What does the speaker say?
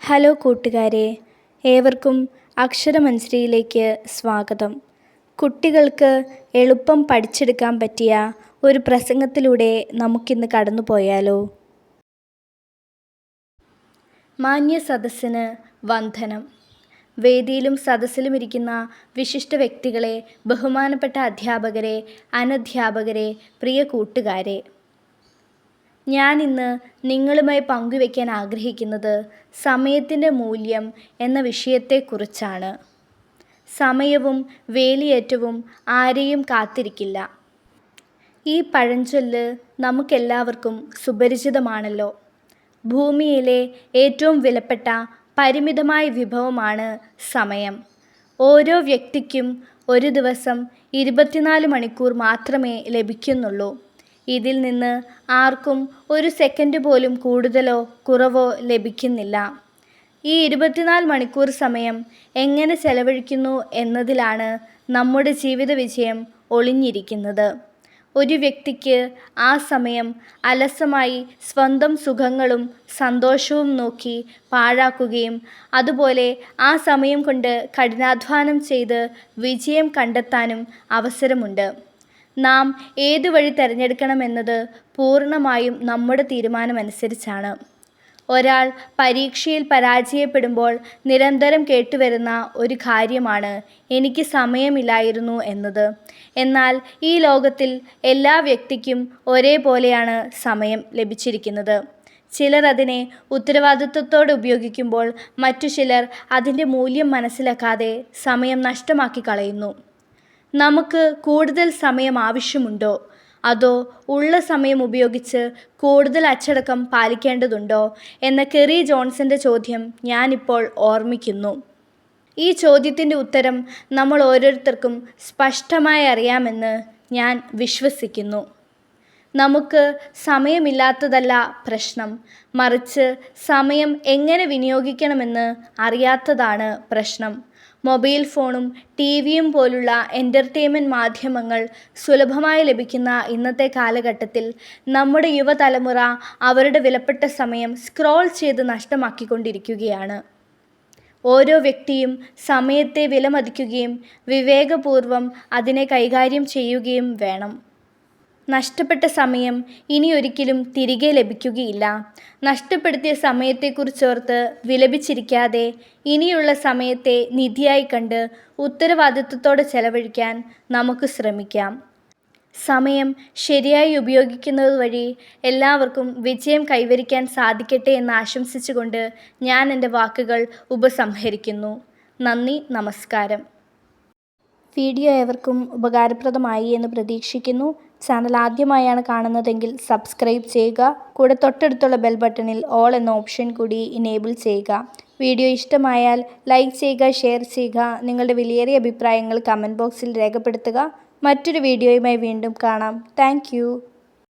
Hello കൂട്ടുകാരെ ഏവർക്കും അക്ഷരമഞ്ജരിയിലേക്ക് സ്വാഗതം. കുട്ടികൾക്ക് എളുപ്പം പഠിച്ചെടുക്കാൻ പറ്റിയ ഒരു പ്രസംഗത്തിലൂടെ നമുക്കിന്ന് കടന്നു പോയാലോ മാന്യ സദസ്സിന് വന്ദനം. വേദിയിലും സദസ്സിലും ഇരിക്കുന്ന വിശിഷ്ട വ്യക്തികളെ ബഹുമാനപ്പെട്ട അധ്യാപകരെ അനധ്യാപകരെ പ്രിയ കൂട്ടുകാരെ ഞാനിന്ന് നിങ്ങളുമായി പങ്കുവയ്ക്കാൻ ആഗ്രഹിക്കുന്നത് സമയത്തിന്റെ മൂല്യം എന്ന വിഷയത്തെക്കുറിച്ചാണ്. സമയവും വേലിയേറ്റവും ആരെയും കാത്തിരിക്കില്ല. ഈ പഴഞ്ചൊല്ല് നമുക്കെല്ലാവർക്കും സുപരിചിതമാണല്ലോ. ഭൂമിയിലെ ഏറ്റവും വിലപ്പെട്ട പരിമിതമായ വിഭവമാണ് സമയം. ഓരോ വ്യക്തിക്കും ഒരു ദിവസം ഇരുപത്തിനാല് മണിക്കൂർ മാത്രമേ ലഭിക്കുന്നുള്ളൂ. ഇതിൽ നിന്ന് ആർക്കും ഒരു സെക്കൻഡ് പോലും കൂടുതലോ കുറവോ ലഭിക്കുന്നില്ല. ഈ ഇരുപത്തിനാല് മണിക്കൂർ സമയം എങ്ങനെ ചെലവഴിക്കുന്നു എന്നതിലാണ് നമ്മുടെ ജീവിത വിജയം ഒളിഞ്ഞിരിക്കുന്നത്. ഒരു വ്യക്തിക്ക് ആ സമയം അലസമായി സ്വന്തം സുഖങ്ങളും സന്തോഷവും നോക്കി പാഴാക്കുകയും അതുപോലെ ആ സമയം കൊണ്ട് കഠിനാധ്വാനം ചെയ്ത് വിജയം കണ്ടെത്താനും അവസരമുണ്ട്. നാം ഏതു വഴി തിരഞ്ഞെടുക്കണമെന്നത് പൂർണമായും നമ്മുടെ തീരുമാനമനുസരിച്ചാണ്. ഒരാൾ പരീക്ഷയിൽ പരാജയപ്പെടുമ്പോൾ നിരന്തരം കേട്ടുവരുന്ന ഒരു കാര്യമാണ് എനിക്ക് സമയമില്ലായിരുന്നു എന്നത്. എന്നാൽ ഈ ലോകത്തിൽ എല്ലാ വ്യക്തിക്കും ഒരേപോലെയാണ് സമയം ലഭിച്ചിരിക്കുന്നത്. ചിലർ അതിനെ ഉത്തരവാദിത്വത്തോടെ ഉപയോഗിക്കുമ്പോൾ മറ്റു ചിലർ അതിന്റെ മൂല്യം മനസ്സിലാക്കാതെ സമയം നഷ്ടമാക്കി കളയുന്നു. നമുക്ക് കൂടുതൽ സമയം ആവശ്യമുണ്ടോ? അതോ ഉള്ള സമയം ഉപയോഗിച്ച് കൂടുതൽ അച്ചടക്കം പാലിക്കേണ്ടതുണ്ടോ? എന്ന കെറി ജോൺസന്റെ ചോദ്യം ഞാനിപ്പോൾ ഓർമ്മിക്കുന്നു. ഈ ചോദ്യത്തിന്റെ ഉത്തരം നമ്മൾ ഓരോരുത്തർക്കും സ്പഷ്ടമായി അറിയാമെന്ന് ഞാൻ വിശ്വസിക്കുന്നു. നമുക്ക് സമയമില്ലാത്തതല്ല പ്രശ്നം. മറിച്ച് സമയം എങ്ങനെ വിനിയോഗിക്കണമെന്ന് അറിയാത്തതാണ് പ്രശ്നം. മൊബൈൽ ഫോണും ടി വിയും പോലുള്ള എന്റർടൈൻമെന്റ് മാധ്യമങ്ങൾ സുലഭമായി ലഭിക്കുന്ന ഇന്നത്തെ കാലഘട്ടത്തിൽ നമ്മുടെ യുവതലമുറ അവരുടെ വിലപ്പെട്ട സമയം സ്ക്രോൾ ചെയ്ത് നഷ്ടമാക്കിക്കൊണ്ടിരിക്കുകയാണ്. ഓരോ വ്യക്തിയും സമയത്തെ വിലമതിക്കുകയും വിവേകപൂർവം അതിനെ കൈകാര്യം ചെയ്യുകയും വേണം. നഷ്ടപ്പെട്ട സമയം ഇനി ഒരിക്കലും തിരികെ ലഭിക്കുകയില്ല. നഷ്ടപ്പെടുത്തിയ സമയത്തെക്കുറിച്ചോർത്ത് വിലപിച്ചിരിക്കാതെ ഇനിയുള്ള സമയത്തെ നിധിയായി കണ്ട് ഉത്തരവാദിത്വത്തോടെ ചെലവഴിക്കാൻ നമുക്ക് ശ്രമിക്കാം. സമയം ശരിയായി ഉപയോഗിക്കുന്നത് വഴി എല്ലാവർക്കും വിജയം കൈവരിക്കാൻ സാധിക്കട്ടെ എന്ന് ആശംസിച്ചുകൊണ്ട് ഞാൻ എന്റെ വാക്കുകൾ ഉപസംഹരിക്കുന്നു. നന്ദി നമസ്കാരം. വീഡിയോ ഏവർക്കും ഉപകാരപ്രദമായി എന്ന് പ്രതീക്ഷിക്കുന്നു. ചാനൽ ആദ്യമായാണ് കാണുന്നതെങ്കിൽ സബ്സ്ക്രൈബ് ചെയ്യുക. കൂടെ തൊട്ടടുത്തുള്ള ബെൽ ബട്ടണിൽ ഓൾ എന്ന ഓപ്ഷൻ കൂടി ഇനേബിൾ ചെയ്യുക. വീഡിയോ ഇഷ്ടമായാൽ ലൈക്ക് ചെയ്യുക ഷെയർ ചെയ്യുക നിങ്ങളുടെ വിലയേറിയ അഭിപ്രായങ്ങൾ കമന്റ് ബോക്സിൽ രേഖപ്പെടുത്തുക. മറ്റൊരു വീഡിയോയുമായി വീണ്ടും കാണാം. താങ്ക്